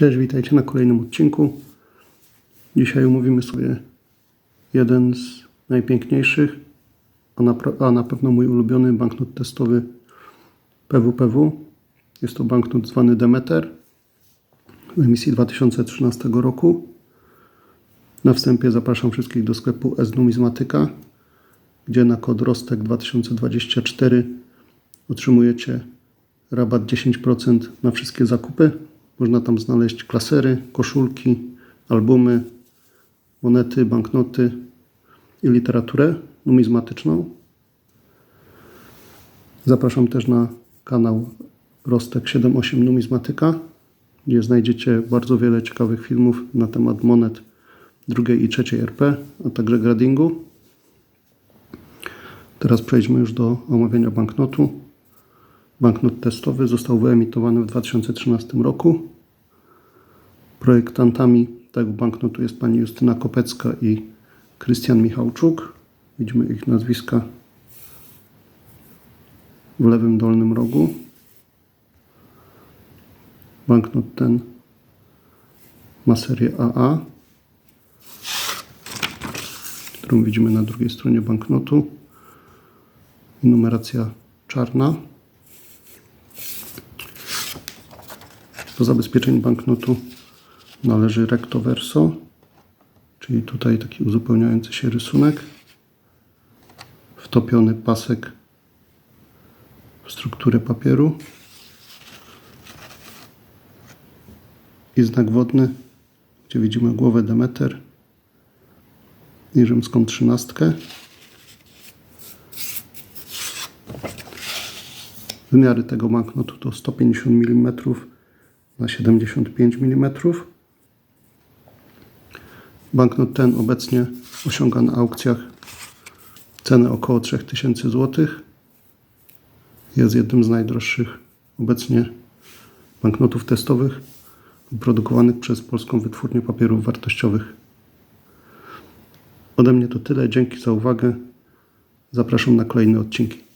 Cześć, witajcie na kolejnym odcinku. Dzisiaj omówimy sobie jeden z najpiękniejszych, a na, a na pewno mój ulubiony banknot testowy PWPW. Jest to banknot zwany Demeter w emisji 2013 roku. Na wstępie zapraszam wszystkich do sklepu S-Numizmatyka, gdzie na kod ROSTEK 2024 otrzymujecie rabat 10% na wszystkie zakupy. Można tam znaleźć klasery, koszulki, albumy, monety, banknoty i literaturę numizmatyczną. Zapraszam też na kanał Rostek 78 Numizmatyka, gdzie znajdziecie bardzo wiele ciekawych filmów na temat monet drugiej i trzeciej RP, a także gradingu. Teraz przejdźmy już do omawiania banknotu. Banknot testowy został wyemitowany w 2013 roku. Projektantami tego banknotu jest pani Justyna Kopecka i Krystian Michałczuk. Widzimy ich nazwiska w lewym dolnym rogu. Banknot ten ma serię AA, którą widzimy na drugiej stronie banknotu. Numeracja czarna. Do zabezpieczeń banknotu należy recto verso, czyli tutaj taki uzupełniający się rysunek, wtopiony pasek w strukturę papieru. I znak wodny, gdzie widzimy głowę Demeter i rzymską trzynastkę. Wymiary tego banknotu to 150 mm na 75 mm. Banknot ten obecnie osiąga na aukcjach cenę około 3000 zł. Jest jednym z najdroższych obecnie banknotów testowych produkowanych przez Polską Wytwórnię Papierów Wartościowych. Ode mnie to tyle. Dzięki za uwagę. Zapraszam na kolejne odcinki.